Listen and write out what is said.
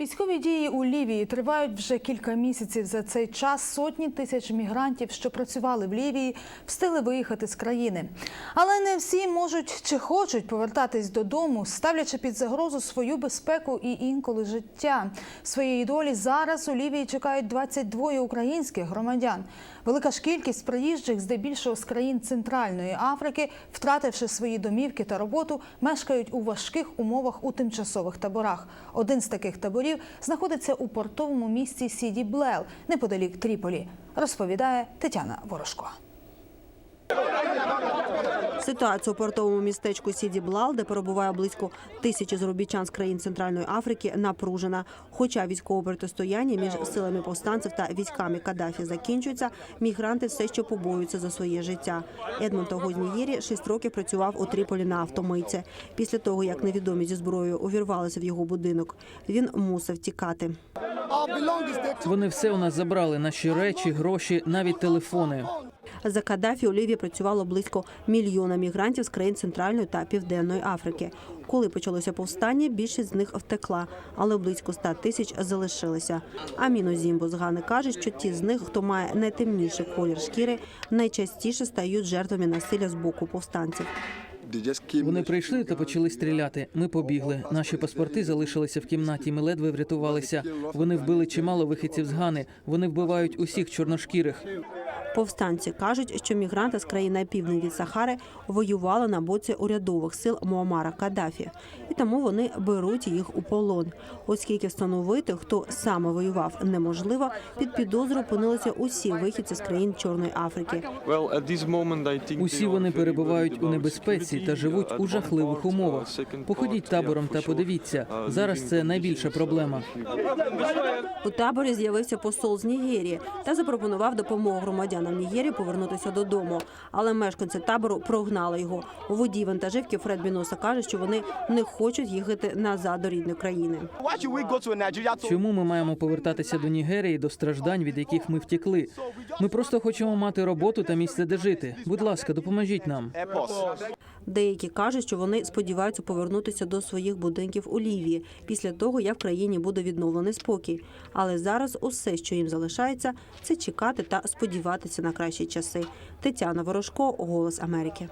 Військові дії у Лівії тривають вже кілька місяців. За цей час сотні тисяч мігрантів, що працювали в Лівії, встигли виїхати з країни. Але не всі можуть чи хочуть повертатись додому, ставлячи під загрозу свою безпеку і інколи життя. Своєї долі зараз у Лівії чекають 22 українських громадян. Велика ж кількість приїжджих, здебільшого з країн Центральної Африки, втративши свої домівки та роботу, мешкають у важких умовах у тимчасових таборах. Один з таких таборів знаходиться у портовому місті Сіді Блел, неподалік Тріполі, розповідає Тетяна Ворожко. Ситуація у портовому містечку Сіді Блал, де перебуває близько тисячі заробітчан з країн Центральної Африки, напружена. Хоча військове протистояння між силами повстанців та військами Каддафі закінчується, мігранти все ще побоюються за своє життя. Едмон Тогознієрі шість років працював у Тріполі на автомийці. Після того, як невідомі зі зброєю увірвалися в його будинок, він мусив тікати. Вони все у нас забрали: наші речі, гроші, навіть телефони. За Каддафі у Лівії працювало близько мільйона мігрантів з країн Центральної та Південної Африки. Коли почалося повстання, більшість з них втекла, але близько 100 тисяч залишилися. Аміно Зімбо з Гани каже, що ті з них, хто має найтемніший колір шкіри, найчастіше стають жертвами насилля з боку повстанців. Вони прийшли та почали стріляти. Ми побігли. Наші паспорти залишилися в кімнаті. Ми ледве врятувалися. Вони вбили чимало вихідців з Гани. Вони вбивають усіх чорношкірих. Повстанці кажуть, що мігранти з країн на південь від Сахари воювали на боці урядових сил Муамара Каддафі, і тому вони беруть їх у полон. Оскільки встановити, хто саме воював, неможливо, під підозру опинилися усі вихідці з країн Чорної Африки. Усі вони перебувають у небезпеці та живуть у жахливих умовах. Походіть табором та подивіться. Зараз це найбільша проблема. У таборі з'явився посол з Нігерії та запропонував допомогу громадянам Нігерії повернутися додому. Але мешканці табору прогнали його. Водій вантажівки Фред Біноса каже, що вони не хочуть їхати назад до рідної країни. Чому ми маємо повертатися до Нігерії до страждань, від яких ми втекли? Ми просто хочемо мати роботу та місце, де жити. Будь ласка, допоможіть нам. Деякі кажуть, що вони сподіваються повернутися до своїх будинків у Лівії після того, як в країні буде відновлений спокій. Але зараз усе, що їм залишається, це чекати та сподіватися на кращі часи. Тетяна Ворожко, Голос Америки.